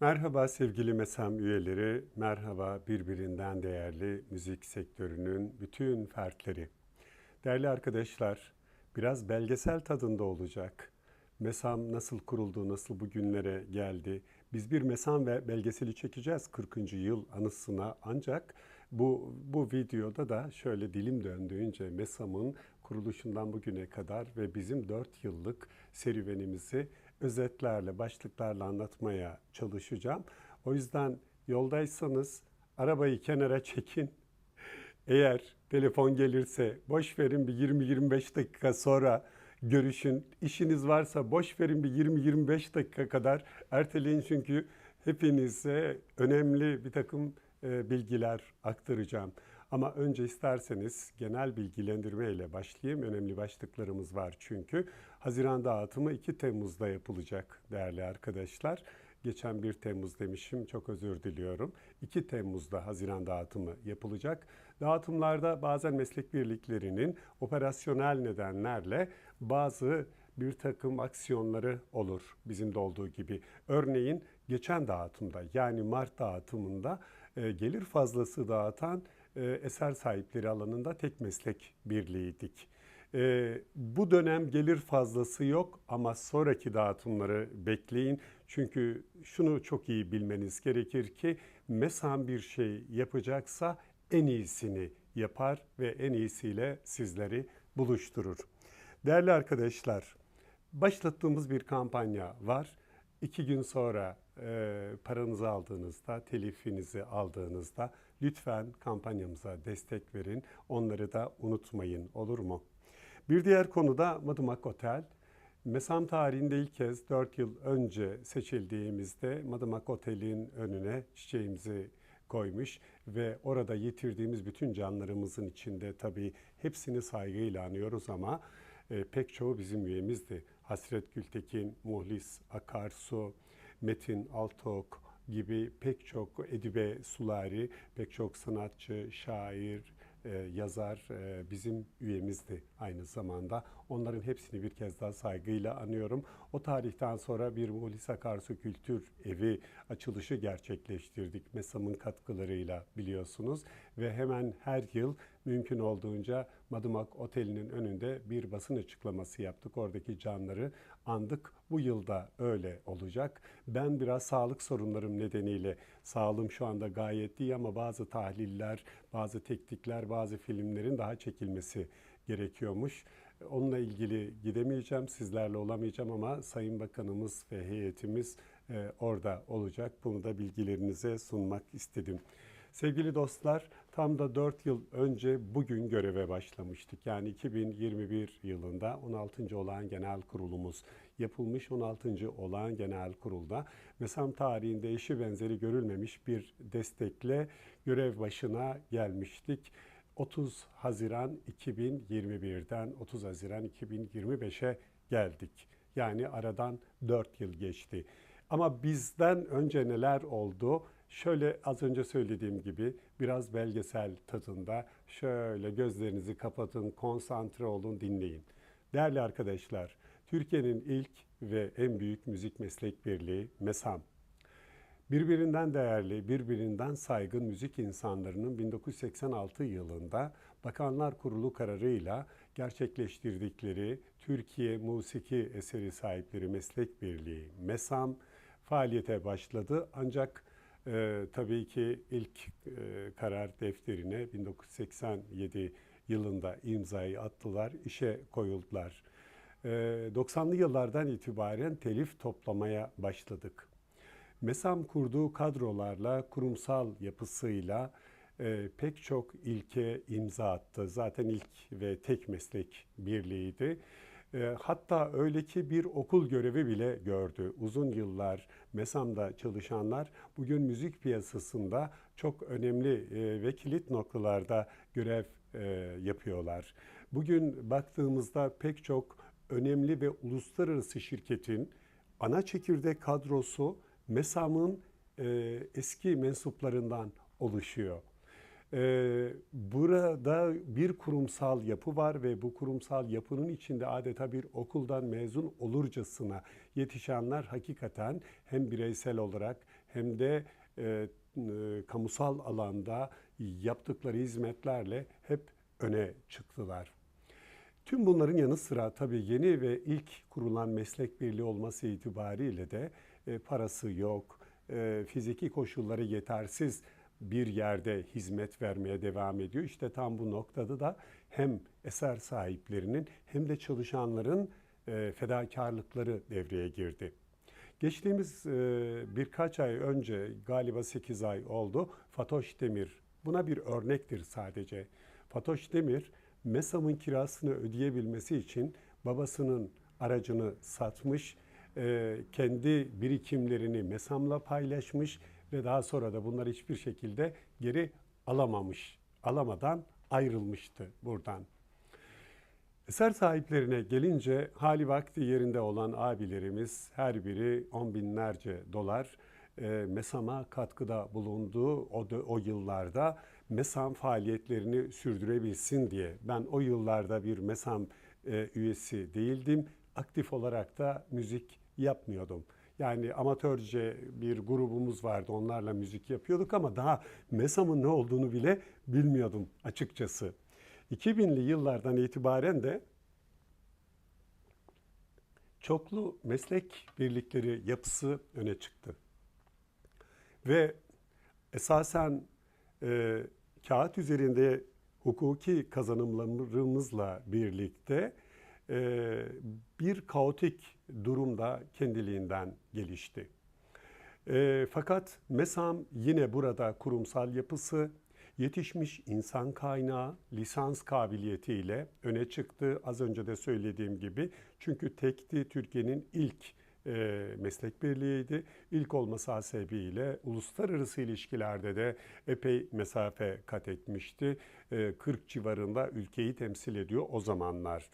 Merhaba sevgili MESAM üyeleri, merhaba birbirinden değerli müzik sektörünün bütün fertleri. Değerli arkadaşlar, biraz belgesel tadında olacak. MESAM nasıl kuruldu, nasıl bugünlere geldi? Biz bir MESAM ve belgeseli çekeceğiz 40. yıl anısına ancak bu, bu videoda da şöyle dilim döndüğünce MESAM'ın kuruluşundan bugüne kadar ve bizim 4 yıllık serüvenimizi özetlerle, başlıklarla anlatmaya çalışacağım. O yüzden yoldaysanız arabayı kenara çekin. Eğer telefon gelirse boş verin bir 20-25 dakika sonra görüşün. İşiniz varsa boş verin bir 20-25 dakika kadar erteleyin çünkü hepinize önemli bir takım e, bilgiler aktaracağım. Ama önce isterseniz genel bilgilendirme ile başlayayım. Önemli başlıklarımız var çünkü. Haziran dağıtımı 2 Temmuz'da yapılacak değerli arkadaşlar. Geçen 1 Temmuz demişim çok özür diliyorum. 2 Temmuz'da Haziran dağıtımı yapılacak. Dağıtımlarda bazen meslek birliklerinin operasyonel nedenlerle bazı bir takım aksiyonları olur bizim de olduğu gibi. Örneğin geçen dağıtımda yani Mart dağıtımında e, gelir fazlası dağıtan eser sahipleri alanında tek meslek birliğiydik. E, bu dönem gelir fazlası yok ama sonraki dağıtımları bekleyin. Çünkü şunu çok iyi bilmeniz gerekir ki MESAM bir şey yapacaksa en iyisini yapar ve en iyisiyle sizleri buluşturur. Değerli arkadaşlar, başlattığımız bir kampanya var. İki gün sonra e, paranızı aldığınızda, telifinizi aldığınızda lütfen kampanyamıza destek verin. Onları da unutmayın olur mu? Bir diğer konu da Madımak Otel. Mesam tarihinde ilk kez 4 yıl önce seçildiğimizde Madımak Otel'in önüne çiçeğimizi koymuş ve orada yitirdiğimiz bütün canlarımızın içinde tabii hepsini saygıyla anıyoruz ama e, pek çoğu bizim üyemizdi. Hasret Gültekin, Muhlis Akarsu, Metin Altok gibi pek çok Edibe Sulari, pek çok sanatçı, şair, e, yazar e, bizim üyemizdi aynı zamanda. Onların hepsini bir kez daha saygıyla anıyorum. O tarihten sonra bir Muhlis Akarsu Kültür Evi açılışı gerçekleştirdik. MESAM'ın katkılarıyla biliyorsunuz. Ve hemen her yıl mümkün olduğunca Madımak Oteli'nin önünde bir basın açıklaması yaptık. Oradaki canları andık. Bu yılda öyle olacak. Ben biraz sağlık sorunlarım nedeniyle sağlığım şu anda gayet iyi ama bazı tahliller, bazı teknikler, bazı filmlerin daha çekilmesi gerekiyormuş. Onunla ilgili gidemeyeceğim, sizlerle olamayacağım ama Sayın Bakanımız ve heyetimiz e, orada olacak. Bunu da bilgilerinize sunmak istedim. Sevgili dostlar, tam da 4 yıl önce bugün göreve başlamıştık. Yani 2021 yılında 16. olağan genel kurulumuz yapılmış 16. olağan genel kurulda MESAM tarihinde eşi benzeri görülmemiş bir destekle görev başına gelmiştik. 30 Haziran 2021'den 30 Haziran 2025'e geldik. Yani aradan 4 yıl geçti. Ama bizden önce neler oldu? Şöyle az önce söylediğim gibi biraz belgesel tadında şöyle gözlerinizi kapatın, konsantre olun, dinleyin. Değerli arkadaşlar, Türkiye'nin ilk ve en büyük müzik meslek birliği MESAM Birbirinden değerli, birbirinden saygın müzik insanlarının 1986 yılında Bakanlar Kurulu kararıyla gerçekleştirdikleri Türkiye Musiki Eseri Sahipleri Meslek Birliği MESAM faaliyete başladı. Ancak e, tabii ki ilk e, karar defterine 1987 yılında imzayı attılar, işe koyuldular. E, 90'lı yıllardan itibaren telif toplamaya başladık. MESAM kurduğu kadrolarla, kurumsal yapısıyla e, pek çok ilke imza attı. Zaten ilk ve tek meslek birliğiydi. E, hatta öyle ki bir okul görevi bile gördü. Uzun yıllar MESAM'da çalışanlar bugün müzik piyasasında çok önemli e, ve kilit noktalarda görev e, yapıyorlar. Bugün baktığımızda pek çok önemli ve uluslararası şirketin ana çekirdek kadrosu MESAM'ın e, eski mensuplarından oluşuyor. Ee, burada bir kurumsal yapı var ve bu kurumsal yapının içinde adeta bir okuldan mezun olurcasına yetişenler hakikaten hem bireysel olarak hem de e, e, kamusal alanda yaptıkları hizmetlerle hep öne çıktılar. Tüm bunların yanı sıra tabii yeni ve ilk kurulan meslek birliği olması itibariyle de e, parası yok, fiziki koşulları yetersiz bir yerde hizmet vermeye devam ediyor. İşte tam bu noktada da hem eser sahiplerinin hem de çalışanların e, fedakarlıkları devreye girdi. Geçtiğimiz e, birkaç ay önce galiba 8 ay oldu Fatoş Demir buna bir örnektir sadece. Fatoş Demir MESAM'ın kirasını ödeyebilmesi için babasının aracını satmış, e, kendi birikimlerini MESAM'la paylaşmış daha sonra da bunları hiçbir şekilde geri alamamış, alamadan ayrılmıştı buradan. Eser sahiplerine gelince hali vakti yerinde olan abilerimiz her biri on binlerce dolar e, MESAM'a katkıda bulunduğu o, o yıllarda MESAM faaliyetlerini sürdürebilsin diye. Ben o yıllarda bir MESAM e, üyesi değildim. Aktif olarak da müzik yapmıyordum. Yani amatörce bir grubumuz vardı. Onlarla müzik yapıyorduk ama daha MESAM'ın ne olduğunu bile bilmiyordum açıkçası. 2000'li yıllardan itibaren de çoklu meslek birlikleri yapısı öne çıktı. Ve esasen e, kağıt üzerinde hukuki kazanımlarımızla birlikte bir kaotik durumda kendiliğinden gelişti. E, fakat MESAM yine burada kurumsal yapısı, yetişmiş insan kaynağı, lisans kabiliyetiyle öne çıktı. Az önce de söylediğim gibi. Çünkü tekti Türkiye'nin ilk e, meslek birliğiydi. İlk olması hasebiyle uluslararası ilişkilerde de epey mesafe kat etmişti. E, 40 civarında ülkeyi temsil ediyor o zamanlar.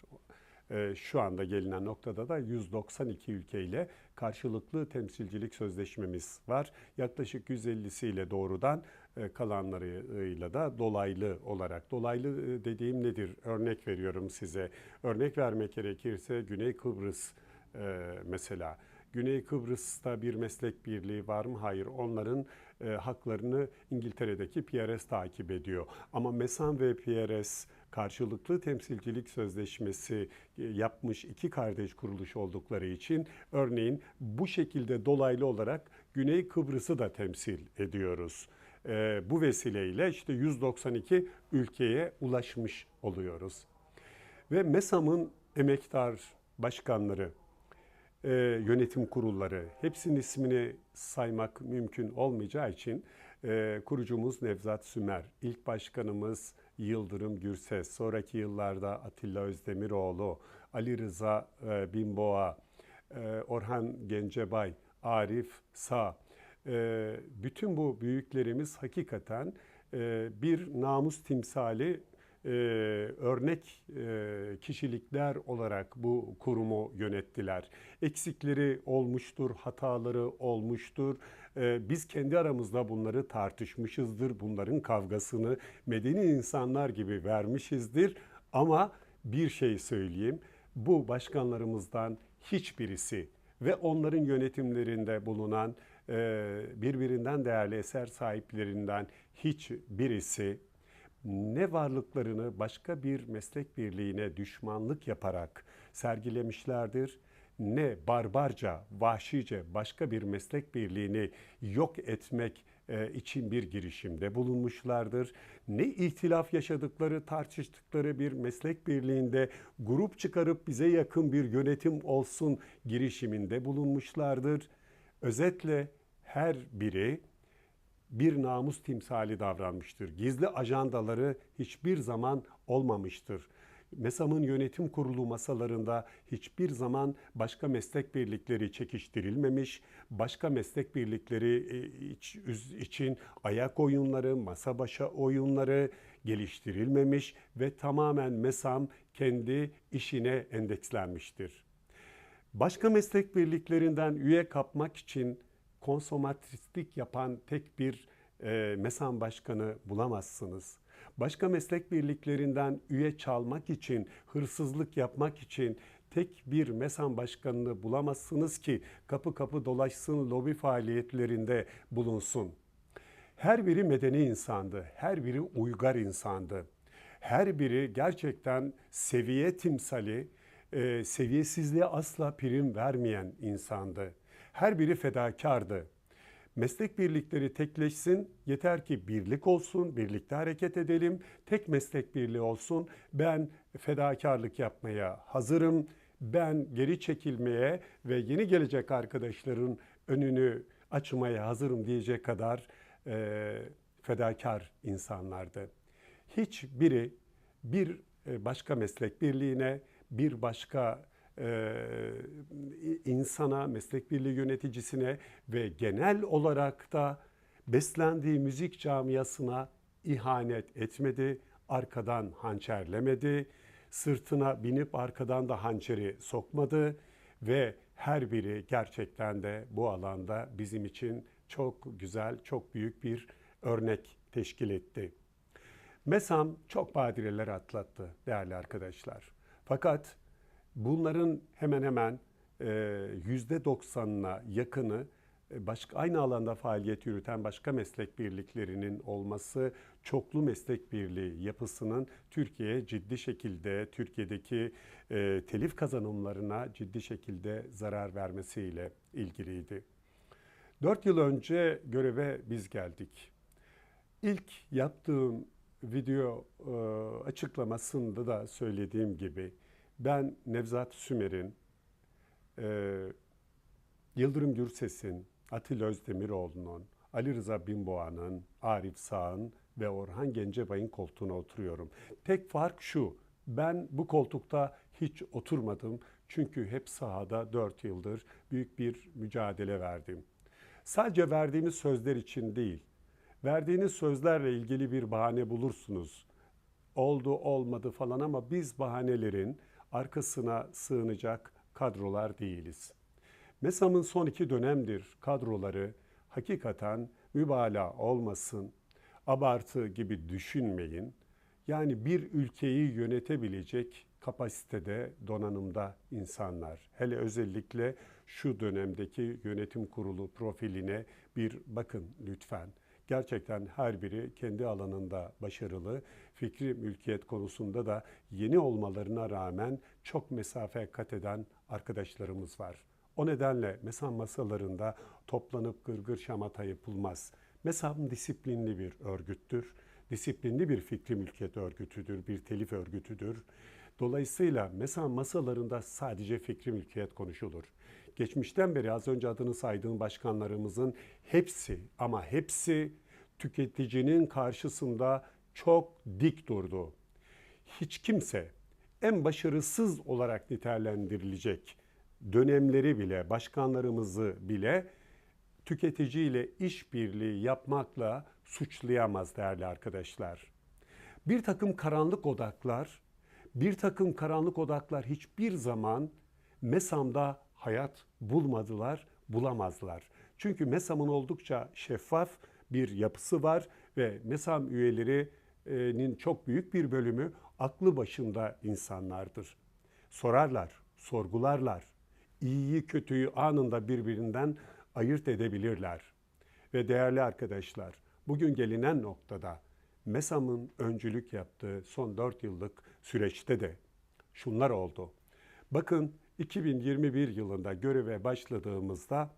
E, şu anda gelinen noktada da 192 ülkeyle karşılıklı temsilcilik sözleşmemiz var. Yaklaşık 150'siyle doğrudan e, kalanlarıyla da dolaylı olarak. Dolaylı e, dediğim nedir? Örnek veriyorum size. Örnek vermek gerekirse Güney Kıbrıs e, mesela. Güney Kıbrıs'ta bir meslek birliği var mı? Hayır. Onların e, haklarını İngiltere'deki PRS takip ediyor. Ama MESAN ve PRS karşılıklı temsilcilik sözleşmesi e, yapmış iki kardeş kuruluş oldukları için örneğin bu şekilde dolaylı olarak Güney Kıbrıs'ı da temsil ediyoruz. E, bu vesileyle işte 192 ülkeye ulaşmış oluyoruz. Ve MESAM'ın emektar başkanları, e, yönetim kurulları. Hepsinin ismini saymak mümkün olmayacağı için e, kurucumuz Nevzat Sümer, ilk başkanımız Yıldırım Gürses, sonraki yıllarda Atilla Özdemiroğlu, Ali Rıza e, Binboğa, e, Orhan Gencebay, Arif Sağ, e, bütün bu büyüklerimiz hakikaten e, bir namus timsali e, örnek e, kişilikler olarak bu kurumu yönettiler. Eksikleri olmuştur, hataları olmuştur. E, biz kendi aramızda bunları tartışmışızdır. Bunların kavgasını medeni insanlar gibi vermişizdir. Ama bir şey söyleyeyim. Bu başkanlarımızdan hiçbirisi ve onların yönetimlerinde bulunan birbirinden değerli eser sahiplerinden hiçbirisi ne varlıklarını başka bir meslek birliğine düşmanlık yaparak sergilemişlerdir ne barbarca, vahşice başka bir meslek birliğini yok etmek e, için bir girişimde bulunmuşlardır. Ne ihtilaf yaşadıkları, tartıştıkları bir meslek birliğinde grup çıkarıp bize yakın bir yönetim olsun girişiminde bulunmuşlardır. Özetle her biri bir namus timsali davranmıştır. Gizli ajandaları hiçbir zaman olmamıştır. MESAM'ın yönetim kurulu masalarında hiçbir zaman başka meslek birlikleri çekiştirilmemiş, başka meslek birlikleri e, için ayak oyunları, masa başa oyunları geliştirilmemiş ve tamamen MESAM kendi işine endekslenmiştir. Başka meslek birliklerinden üye kapmak için konsomatristik yapan tek bir e, MESAN başkanı bulamazsınız. Başka meslek birliklerinden üye çalmak için, hırsızlık yapmak için tek bir MESAM başkanını bulamazsınız ki kapı kapı dolaşsın, lobi faaliyetlerinde bulunsun. Her biri medeni insandı, her biri uygar insandı. Her biri gerçekten seviye timsali, e, seviyesizliğe asla prim vermeyen insandı. Her biri fedakardı. Meslek birlikleri tekleşsin, yeter ki birlik olsun, birlikte hareket edelim, tek meslek birliği olsun. Ben fedakarlık yapmaya hazırım, ben geri çekilmeye ve yeni gelecek arkadaşların önünü açmaya hazırım diyecek kadar e, fedakar insanlardı. Hiçbiri bir e, başka meslek birliğine, bir başka insana, meslek birliği yöneticisine ve genel olarak da beslendiği müzik camiasına ihanet etmedi, arkadan hançerlemedi, sırtına binip arkadan da hançeri sokmadı ve her biri gerçekten de bu alanda bizim için çok güzel, çok büyük bir örnek teşkil etti. MESAM çok badireler atlattı değerli arkadaşlar. Fakat bunların hemen hemen yüzde doksanına yakını başka aynı alanda faaliyet yürüten başka meslek birliklerinin olması çoklu meslek birliği yapısının Türkiye'ye ciddi şekilde Türkiye'deki e, telif kazanımlarına ciddi şekilde zarar vermesiyle ilgiliydi. Dört yıl önce göreve biz geldik. İlk yaptığım video e, açıklamasında da söylediğim gibi ben Nevzat Sümer'in, e, Yıldırım Gürses'in, Atilla Özdemiroğlu'nun, Ali Rıza Binboğa'nın, Arif Sağ'ın ve Orhan Gencebay'ın koltuğuna oturuyorum. Tek fark şu, ben bu koltukta hiç oturmadım çünkü hep sahada 4 yıldır büyük bir mücadele verdim. Sadece verdiğimiz sözler için değil, verdiğiniz sözlerle ilgili bir bahane bulursunuz. Oldu olmadı falan ama biz bahanelerin arkasına sığınacak kadrolar değiliz. MESAM'ın son iki dönemdir kadroları hakikaten mübalağa olmasın, abartı gibi düşünmeyin. Yani bir ülkeyi yönetebilecek kapasitede, donanımda insanlar. Hele özellikle şu dönemdeki yönetim kurulu profiline bir bakın lütfen. Gerçekten her biri kendi alanında başarılı, fikri mülkiyet konusunda da yeni olmalarına rağmen çok mesafe kat eden arkadaşlarımız var. O nedenle MESAM masalarında toplanıp gırgır şamata yapılmaz. MESAM disiplinli bir örgüttür. Disiplinli bir fikri mülkiyet örgütüdür, bir telif örgütüdür. Dolayısıyla MESAM masalarında sadece fikri mülkiyet konuşulur. Geçmişten beri az önce adını saydığım başkanlarımızın hepsi ama hepsi tüketicinin karşısında çok dik durdu. Hiç kimse en başarısız olarak nitelendirilecek dönemleri bile, başkanlarımızı bile tüketiciyle işbirliği yapmakla suçlayamaz değerli arkadaşlar. Bir takım karanlık odaklar, bir takım karanlık odaklar hiçbir zaman MESAM'da hayat bulmadılar, bulamazlar. Çünkü MESAM'ın oldukça şeffaf bir yapısı var ve MESAM üyelerinin çok büyük bir bölümü aklı başında insanlardır. Sorarlar, sorgularlar. İyiyi kötüyü anında birbirinden ayırt edebilirler. Ve değerli arkadaşlar, bugün gelinen noktada MESAM'ın öncülük yaptığı son 4 yıllık süreçte de şunlar oldu. Bakın 2021 yılında göreve başladığımızda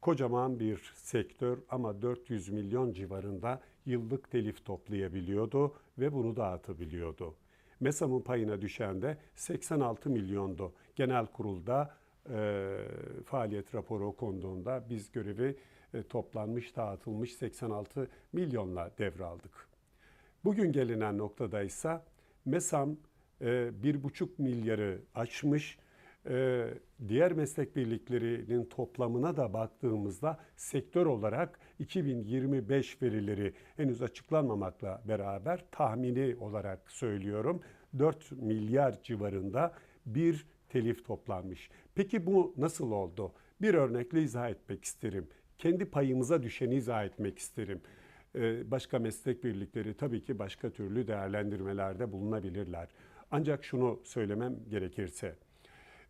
kocaman bir sektör ama 400 milyon civarında yıllık telif toplayabiliyordu ve bunu dağıtabiliyordu. MESAM'ın payına düşen de 86 milyondu. Genel kurulda e, faaliyet raporu konduğunda biz görevi e, toplanmış, dağıtılmış 86 milyonla devraldık. Bugün gelinen noktada ise MESAM e, bir buçuk milyarı aşmış e, diğer meslek birliklerinin toplamına da baktığımızda sektör olarak 2025 verileri henüz açıklanmamakla beraber tahmini olarak söylüyorum 4 milyar civarında bir telif toplanmış. Peki bu nasıl oldu? Bir örnekle izah etmek isterim. Kendi payımıza düşeni izah etmek isterim. Ee, başka meslek birlikleri tabii ki başka türlü değerlendirmelerde bulunabilirler. Ancak şunu söylemem gerekirse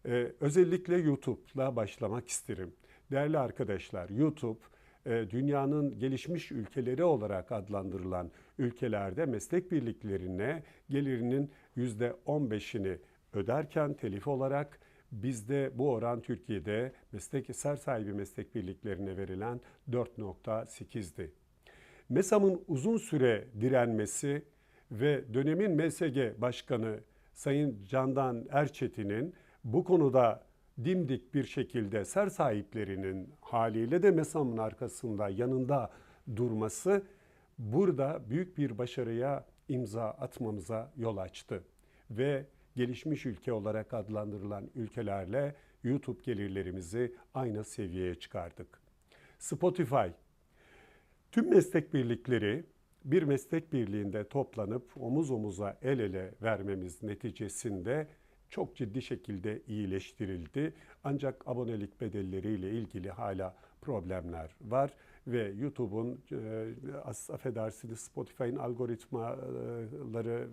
Ee, özellikle YouTube'la başlamak isterim. Değerli arkadaşlar, YouTube e, dünyanın gelişmiş ülkeleri olarak adlandırılan ülkelerde meslek birliklerine gelirinin %15'ini öderken telif olarak bizde bu oran Türkiye'de meslek eser sahibi meslek birliklerine verilen 4.8'di. MESAM'ın uzun süre direnmesi ve dönemin MSG Başkanı Sayın Candan Erçetin'in bu konuda dimdik bir şekilde ser sahiplerinin haliyle de MESAM'ın arkasında yanında durması burada büyük bir başarıya imza atmamıza yol açtı. Ve gelişmiş ülke olarak adlandırılan ülkelerle YouTube gelirlerimizi aynı seviyeye çıkardık. Spotify Tüm meslek birlikleri bir meslek birliğinde toplanıp omuz omuza el ele vermemiz neticesinde çok ciddi şekilde iyileştirildi. Ancak abonelik bedelleriyle ilgili hala problemler var ve YouTube'un e, affedersiniz Spotify'ın algoritmaları,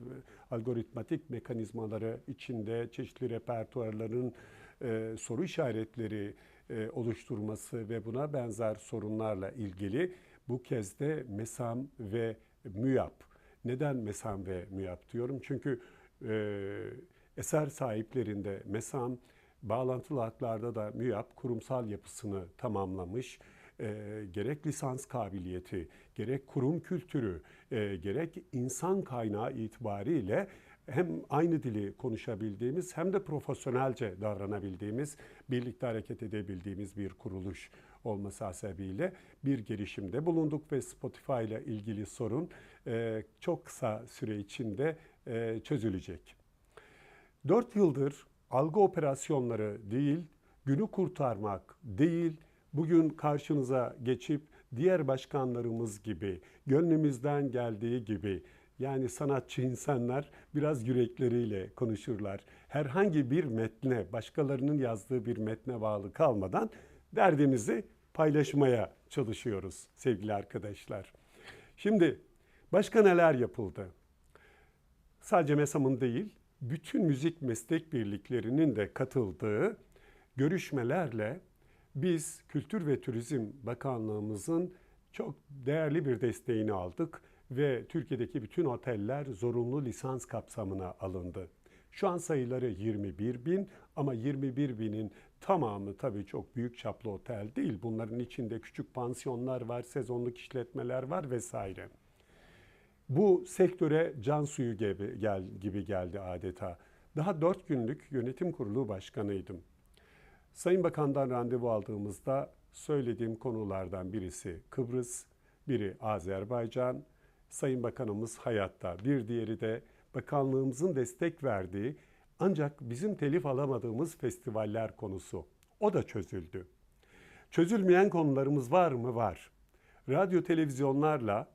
algoritmatik mekanizmaları içinde çeşitli repertuarların e, soru işaretleri e, oluşturması ve buna benzer sorunlarla ilgili bu kez de MESAM ve MÜYAP. Neden MESAM ve MÜYAP diyorum? Çünkü e, eser sahiplerinde MESAM, bağlantılı haklarda da MÜYAP kurumsal yapısını tamamlamış. E, gerek lisans kabiliyeti, gerek kurum kültürü, e, gerek insan kaynağı itibariyle hem aynı dili konuşabildiğimiz hem de profesyonelce davranabildiğimiz, birlikte hareket edebildiğimiz bir kuruluş olması hasebiyle bir girişimde bulunduk ve Spotify ile ilgili sorun e, çok kısa süre içinde e, çözülecek. 4 yıldır algı operasyonları değil, günü kurtarmak değil, bugün karşınıza geçip diğer başkanlarımız gibi, gönlümüzden geldiği gibi yani sanatçı insanlar biraz yürekleriyle konuşurlar. Herhangi bir metne, başkalarının yazdığı bir metne bağlı kalmadan derdimizi paylaşmaya çalışıyoruz sevgili arkadaşlar. Şimdi başka neler yapıldı? Sadece MESAM'ın değil, bütün müzik meslek birliklerinin de katıldığı görüşmelerle biz Kültür ve Turizm Bakanlığımızın çok değerli bir desteğini aldık ve Türkiye'deki bütün oteller zorunlu lisans kapsamına alındı. Şu an sayıları 21 bin ama 21 binin tamamı tabii çok büyük çaplı otel değil. Bunların içinde küçük pansiyonlar var, sezonluk işletmeler var vesaire. Bu sektöre can suyu gibi, gel, gibi geldi adeta. Daha dört günlük yönetim kurulu başkanıydım. Sayın Bakan'dan randevu aldığımızda söylediğim konulardan birisi Kıbrıs, biri Azerbaycan, Sayın Bakanımız hayatta, bir diğeri de bakanlığımızın destek verdiği ancak bizim telif alamadığımız festivaller konusu. O da çözüldü. Çözülmeyen konularımız var mı? Var. Radyo televizyonlarla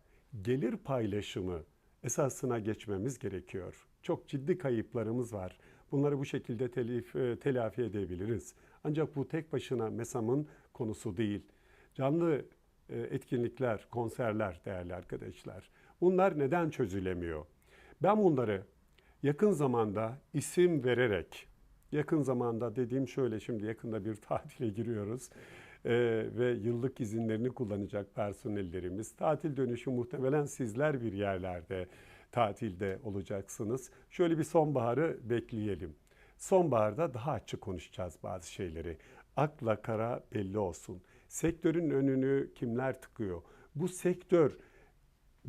gelir paylaşımı esasına geçmemiz gerekiyor. Çok ciddi kayıplarımız var. Bunları bu şekilde telif, e, telafi edebiliriz. Ancak bu tek başına MESAM'ın konusu değil. Canlı e, etkinlikler, konserler değerli arkadaşlar. Bunlar neden çözülemiyor? Ben bunları yakın zamanda isim vererek, yakın zamanda dediğim şöyle şimdi yakında bir tatile giriyoruz ee, ve yıllık izinlerini kullanacak personellerimiz. Tatil dönüşü muhtemelen sizler bir yerlerde tatilde olacaksınız. Şöyle bir sonbaharı bekleyelim. Sonbaharda daha açık konuşacağız bazı şeyleri. Akla kara belli olsun. Sektörün önünü kimler tıkıyor? Bu sektör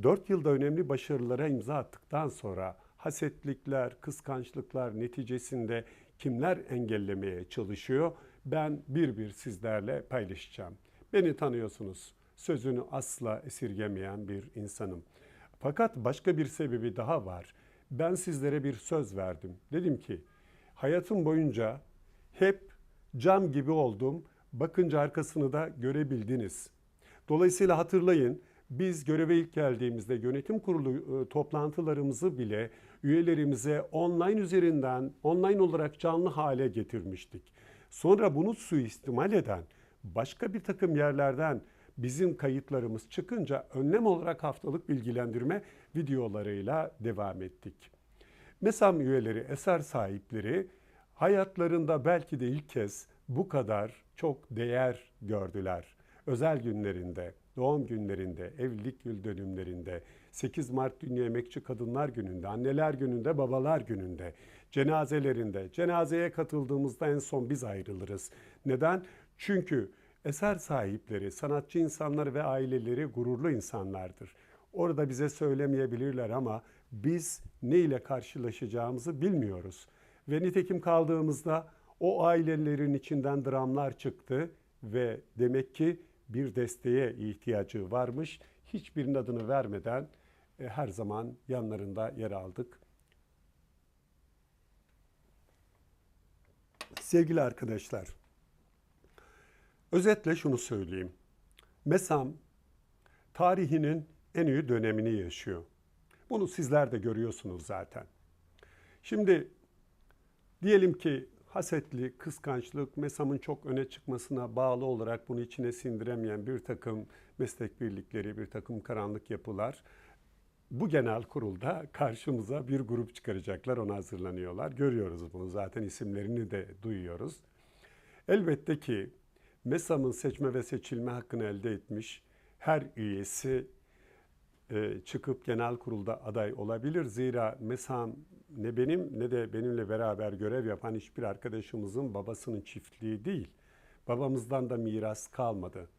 4 yılda önemli başarılara imza attıktan sonra hasetlikler, kıskançlıklar neticesinde kimler engellemeye çalışıyor? Ben bir bir sizlerle paylaşacağım. Beni tanıyorsunuz. Sözünü asla esirgemeyen bir insanım. Fakat başka bir sebebi daha var. Ben sizlere bir söz verdim. Dedim ki hayatım boyunca hep cam gibi oldum. Bakınca arkasını da görebildiniz. Dolayısıyla hatırlayın biz göreve ilk geldiğimizde yönetim kurulu e, toplantılarımızı bile üyelerimize online üzerinden, online olarak canlı hale getirmiştik. Sonra bunu suistimal eden başka bir takım yerlerden bizim kayıtlarımız çıkınca önlem olarak haftalık bilgilendirme videolarıyla devam ettik. MESAM üyeleri, eser sahipleri Hayatlarında belki de ilk kez bu kadar çok değer gördüler. Özel günlerinde, doğum günlerinde, evlilik yıl dönümlerinde, 8 Mart Dünya Emekçi Kadınlar Günü'nde, Anneler Günü'nde, Babalar Günü'nde, cenazelerinde. Cenazeye katıldığımızda en son biz ayrılırız. Neden? Çünkü eser sahipleri, sanatçı insanlar ve aileleri gururlu insanlardır. Orada bize söylemeyebilirler ama biz ne ile karşılaşacağımızı bilmiyoruz. Ve nitekim kaldığımızda o ailelerin içinden dramlar çıktı ve demek ki bir desteğe ihtiyacı varmış. Hiçbirinin adını vermeden e, her zaman yanlarında yer aldık. Sevgili arkadaşlar, özetle şunu söyleyeyim. MESAM tarihinin en iyi dönemini yaşıyor. Bunu sizler de görüyorsunuz zaten. Şimdi diyelim ki hasetli, kıskançlık, MESAM'ın çok öne çıkmasına bağlı olarak bunu içine sindiremeyen bir takım meslek birlikleri, bir takım karanlık yapılar bu genel kurulda karşımıza bir grup çıkaracaklar, ona hazırlanıyorlar. Görüyoruz bunu zaten isimlerini de duyuyoruz. Elbette ki MESAM'ın seçme ve seçilme hakkını elde etmiş her üyesi e, çıkıp genel kurulda aday olabilir. Zira MESAM ne benim ne de benimle beraber görev yapan hiçbir arkadaşımızın babasının çiftliği değil. Babamızdan da miras kalmadı.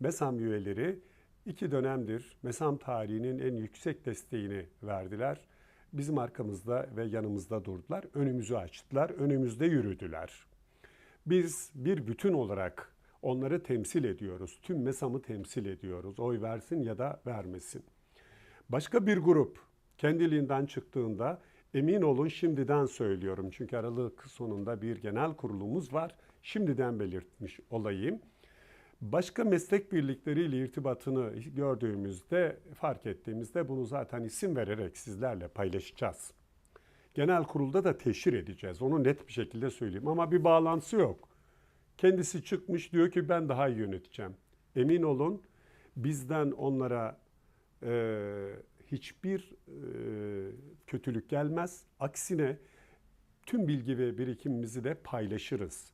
MESAM üyeleri iki dönemdir MESAM tarihinin en yüksek desteğini verdiler. Bizim arkamızda ve yanımızda durdular. Önümüzü açtılar, önümüzde yürüdüler. Biz bir bütün olarak onları temsil ediyoruz. Tüm MESAM'ı temsil ediyoruz. Oy versin ya da vermesin. Başka bir grup kendiliğinden çıktığında emin olun şimdiden söylüyorum. Çünkü Aralık sonunda bir genel kurulumuz var. Şimdiden belirtmiş olayım. Başka meslek birlikleriyle irtibatını gördüğümüzde, fark ettiğimizde bunu zaten isim vererek sizlerle paylaşacağız. Genel kurulda da teşhir edeceğiz. Onu net bir şekilde söyleyeyim ama bir bağlantısı yok. Kendisi çıkmış diyor ki ben daha iyi yöneteceğim. Emin olun bizden onlara e, hiçbir e, kötülük gelmez. Aksine tüm bilgi ve birikimimizi de paylaşırız.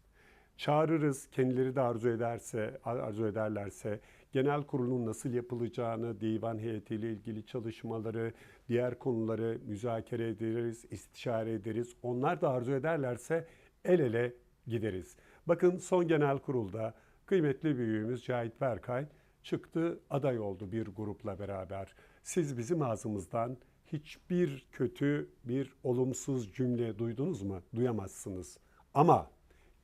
Çağırırız, kendileri de arzu ederse, arzu ederlerse genel kurulun nasıl yapılacağını, divan heyetiyle ilgili çalışmaları, diğer konuları müzakere ederiz, istişare ederiz. Onlar da arzu ederlerse el ele gideriz. Bakın son genel kurulda kıymetli büyüğümüz Cahit Berkay çıktı, aday oldu bir grupla beraber. Siz bizim ağzımızdan hiçbir kötü, bir olumsuz cümle duydunuz mu? Duyamazsınız. Ama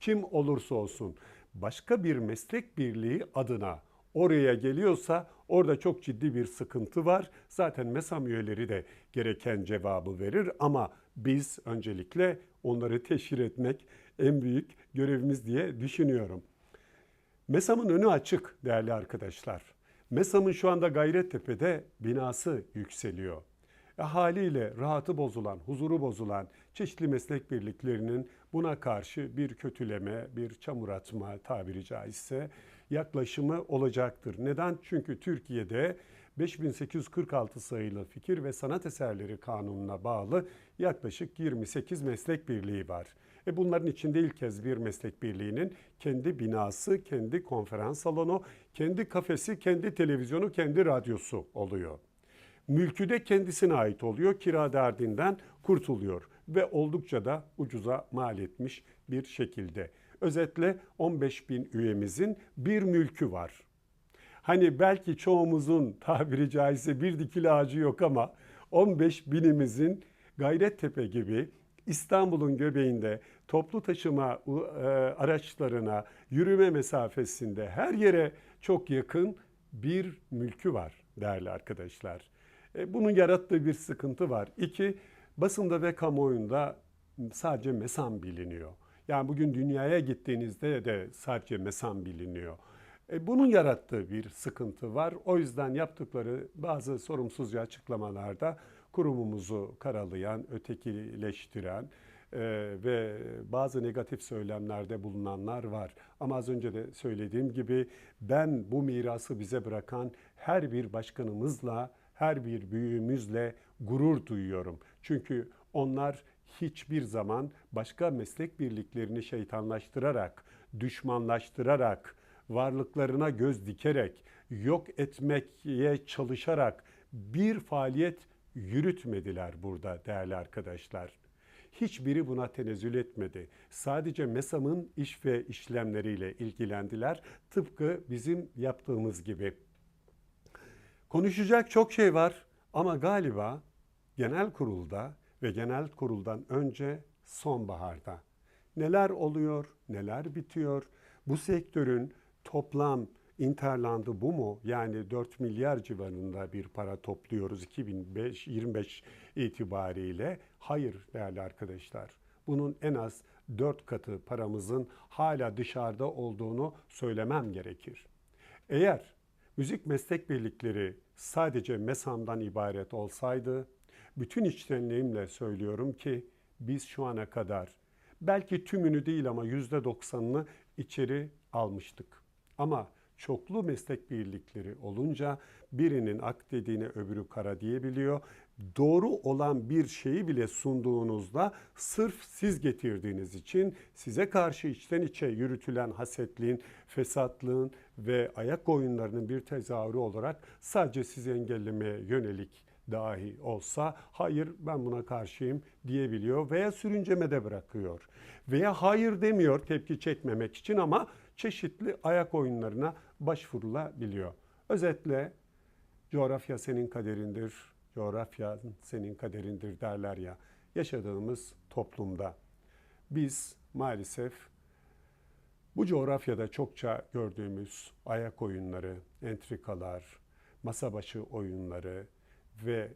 kim olursa olsun başka bir meslek birliği adına oraya geliyorsa orada çok ciddi bir sıkıntı var. Zaten MESAM üyeleri de gereken cevabı verir ama biz öncelikle onları teşhir etmek en büyük görevimiz diye düşünüyorum. MESAM'ın önü açık değerli arkadaşlar. MESAM'ın şu anda Gayrettepe'de binası yükseliyor. Haliyle rahatı bozulan, huzuru bozulan çeşitli meslek birliklerinin buna karşı bir kötüleme, bir çamur atma tabiri caizse yaklaşımı olacaktır. Neden? Çünkü Türkiye'de 5846 sayılı fikir ve sanat eserleri kanununa bağlı yaklaşık 28 meslek birliği var. E bunların içinde ilk kez bir meslek birliğinin kendi binası, kendi konferans salonu, kendi kafesi, kendi televizyonu, kendi radyosu oluyor. Mülkü de kendisine ait oluyor. Kira derdinden kurtuluyor ve oldukça da ucuza mal etmiş bir şekilde. Özetle 15 bin üyemizin bir mülkü var. Hani belki çoğumuzun tabiri caizse bir dikili ağacı yok ama 15 binimizin Gayrettepe gibi İstanbul'un göbeğinde toplu taşıma e, araçlarına yürüme mesafesinde her yere çok yakın bir mülkü var değerli arkadaşlar. E, bunun yarattığı bir sıkıntı var. İki, basında ve kamuoyunda sadece mesam biliniyor. Yani bugün dünyaya gittiğinizde de sadece mesam biliniyor. E, bunun yarattığı bir sıkıntı var. O yüzden yaptıkları bazı sorumsuzca açıklamalarda kurumumuzu karalayan, ötekileştiren e, ve bazı negatif söylemlerde bulunanlar var. Ama az önce de söylediğim gibi ben bu mirası bize bırakan her bir başkanımızla, her bir büyüğümüzle gurur duyuyorum. Çünkü onlar hiçbir zaman başka meslek birliklerini şeytanlaştırarak, düşmanlaştırarak, varlıklarına göz dikerek, yok etmeye çalışarak bir faaliyet yürütmediler burada değerli arkadaşlar. Hiçbiri buna tenezzül etmedi. Sadece MESAM'ın iş ve işlemleriyle ilgilendiler. Tıpkı bizim yaptığımız gibi. Konuşacak çok şey var ama galiba genel kurulda ve genel kuruldan önce sonbaharda neler oluyor, neler bitiyor? Bu sektörün toplam interlandı bu mu? Yani 4 milyar civarında bir para topluyoruz 2025 itibariyle. Hayır değerli arkadaşlar. Bunun en az 4 katı paramızın hala dışarıda olduğunu söylemem gerekir. Eğer müzik meslek birlikleri sadece MESAM'dan ibaret olsaydı, bütün içtenliğimle söylüyorum ki biz şu ana kadar belki tümünü değil ama yüzde doksanını içeri almıştık. Ama çoklu meslek birlikleri olunca birinin ak dediğine öbürü kara diyebiliyor. Doğru olan bir şeyi bile sunduğunuzda sırf siz getirdiğiniz için size karşı içten içe yürütülen hasetliğin, fesatlığın ve ayak oyunlarının bir tezahürü olarak sadece sizi engellemeye yönelik dahi olsa hayır ben buna karşıyım diyebiliyor veya sürüncemede bırakıyor. Veya hayır demiyor tepki çekmemek için ama çeşitli ayak oyunlarına başvurulabiliyor. Özetle coğrafya senin kaderindir, coğrafya senin kaderindir derler ya. Yaşadığımız toplumda biz maalesef bu coğrafyada çokça gördüğümüz ayak oyunları, entrikalar, masa başı oyunları ve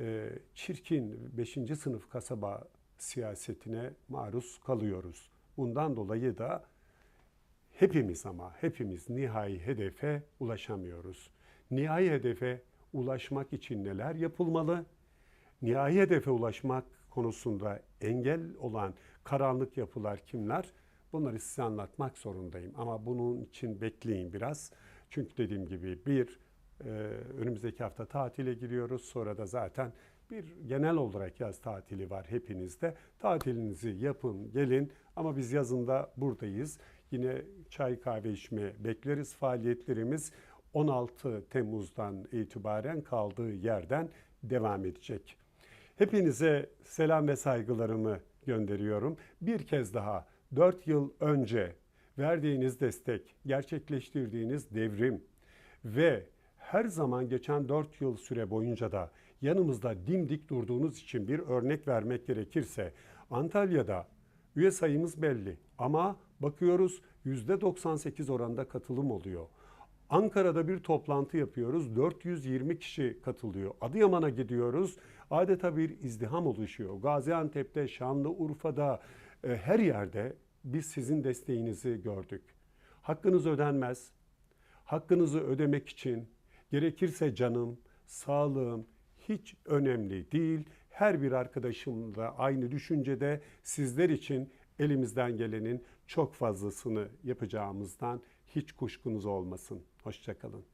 e, çirkin 5. sınıf kasaba siyasetine maruz kalıyoruz. Bundan dolayı da hepimiz ama hepimiz nihai hedefe ulaşamıyoruz. Nihai hedefe ulaşmak için neler yapılmalı? Nihai hedefe ulaşmak konusunda engel olan karanlık yapılar kimler? Bunları size anlatmak zorundayım. Ama bunun için bekleyin biraz. Çünkü dediğim gibi bir, e, önümüzdeki hafta tatile giriyoruz. Sonra da zaten bir genel olarak yaz tatili var hepinizde. Tatilinizi yapın, gelin ama biz yazında buradayız. Yine çay kahve içme bekleriz. Faaliyetlerimiz 16 Temmuz'dan itibaren kaldığı yerden devam edecek. Hepinize selam ve saygılarımı gönderiyorum. Bir kez daha 4 yıl önce verdiğiniz destek, gerçekleştirdiğiniz devrim ve her zaman geçen 4 yıl süre boyunca da yanımızda dimdik durduğunuz için bir örnek vermek gerekirse Antalya'da üye sayımız belli ama bakıyoruz %98 oranda katılım oluyor. Ankara'da bir toplantı yapıyoruz. 420 kişi katılıyor. Adıyaman'a gidiyoruz. Adeta bir izdiham oluşuyor. Gaziantep'te, Şanlıurfa'da, e, her yerde biz sizin desteğinizi gördük. Hakkınız ödenmez. Hakkınızı ödemek için gerekirse canım, sağlığım hiç önemli değil. Her bir arkadaşım da aynı düşüncede sizler için elimizden gelenin çok fazlasını yapacağımızdan hiç kuşkunuz olmasın. Hoşçakalın.